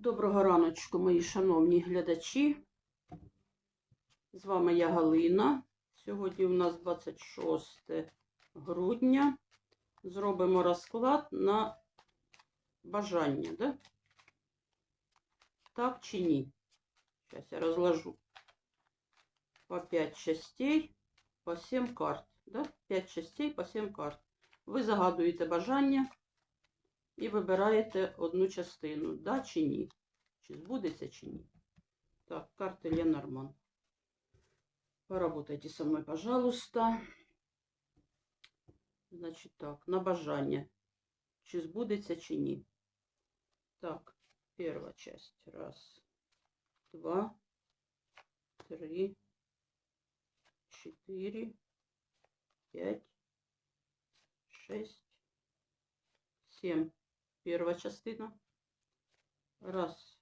Доброго раночку, мої шановні глядачі. З вами я Галина. Сьогодні у нас 26 грудня. Зробимо розклад на бажання, да? Так чи ні? Зараз я розложу по 5 частей, по 7 карт. Да? 5 частей по 7 карт. Ви загадуєте бажання і вибираєте одну частину, да чи ні. Чи збудеться, чи ні. Так, карта Ленорман. Поработайте со мной, пожалуйста. Значить так, на бажання. Чи збудеться, чи ні. Так, перша часть. Раз, два, три, четыре, пять, шесть, семь. Перша частина. Раз,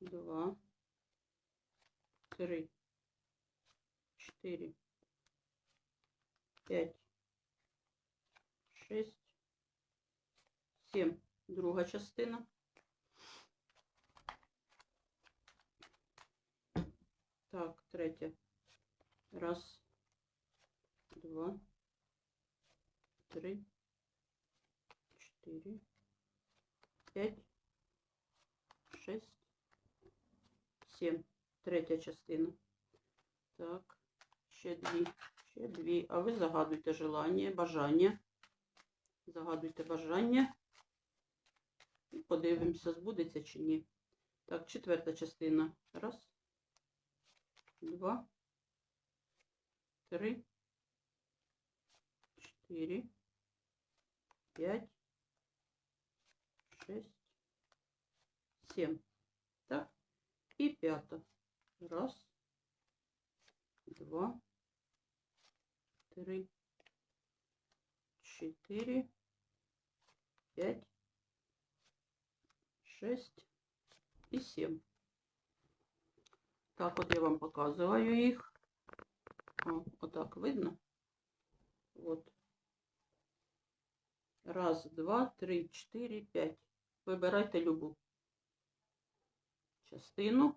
два, три, четыре, пять, шесть, семь. Друга частина. Так, третя. Раз, два, три, четыре, пять, шесть, сім. Третя частина. Так, ще дві, ще дві. А ви загадуйте желання, бажання. Загадуйте бажання. І подивимося, збудеться чи ні. Так, четверта частина. Раз, два, три, чотири, п'ять, шесть, сім. Так, і п'ята. Раз, два, три, четыре, пять, шесть и семь. Так, вот я вам показываю их. О, вот так видно? Вот. Раз, два, три, четыре, пять. Вибирайте любу частину.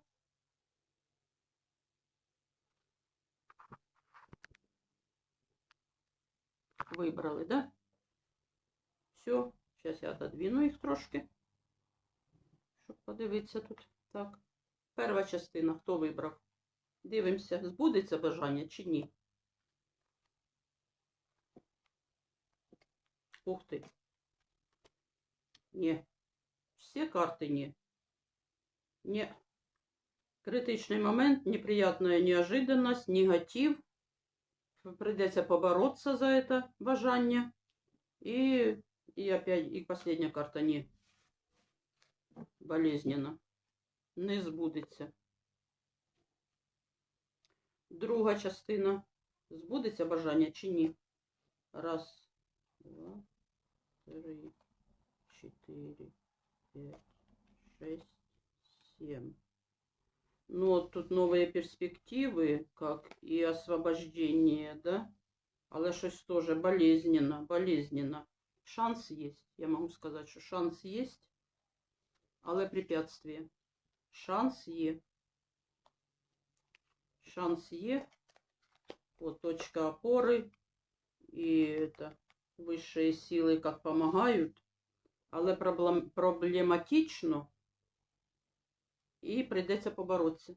Вибрали, да? Все, зараз я отодвину їх трошки, щоб подивитися тут. Так. Перша частина, хто вибрав? Дивимося, збудеться бажання чи ні. Ух ти. Ні. Всі карти ні. Ні. Критичний момент, неприятная неожиданность, негатив. Придется побороться за это бажание. И, и опять, и последняя карта не болезненно. Не збудеться. Друга частина. Збудеться бажання чи ні? Раз, два, три, чотири, п'ять, шесть, семь. Ну, вот тут новые перспективы, как и освобождение, да? Але щось тоже болезненно, болезненно. Шанс есть. Я могу сказать, что шанс есть, але препятствие. Шанс є. Шанс є. Вот точка опоры. И это высшие силы как помогают. Але проблематично і прийдеться поборотися.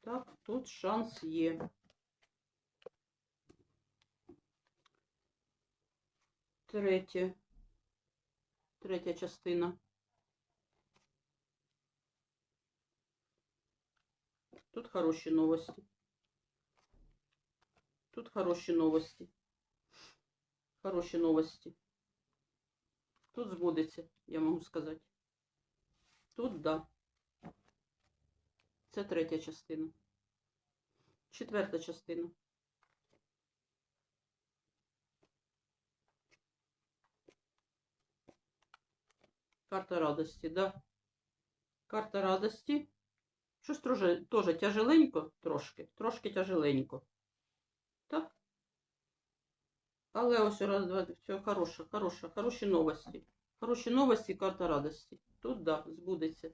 Так, тут шанс є. Третє. Третя частина. Тут хороші новості. Тут хороші новості. Хороші новості. Тут збудеться, я можу сказати. Тут да. Це третя частина. Четверта частина. Карта радості, да. Карта радості. Щось теж, тяжеленько трошки, трошки тяжеленько. Так? Але ось раз, два, все хороше, хороше, хороші новості. Хороші новості, карта радості. Тут, да, збудеться.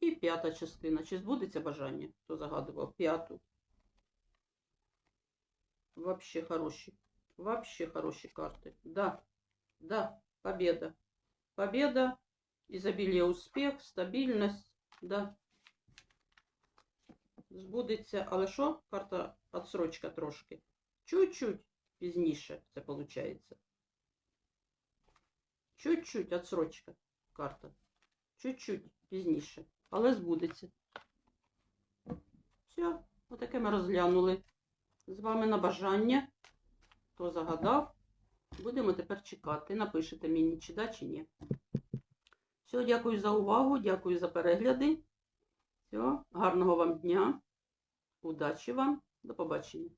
І п'ята частина. Чи збудеться бажання? Хто загадував? П'яту. Вообще хороші. Вообще хороші карти. Да. Да. Победа. Победа. Изобилие, успіх, стабільність. Да. Збудеться. Але що? Карта отсрочка трошки. Чуть-чуть пізніше це виходить. Чуть-чуть отсрочка карта. Чуть-чуть пізніше. Але збудеться. Все, отаке ми розглянули. З вами на бажання. Хто загадав, будемо тепер чекати. Напишете мені, чи да, чи ні. Все, дякую за увагу, дякую за перегляди. Все, гарного вам дня. Удачі вам. До побачення.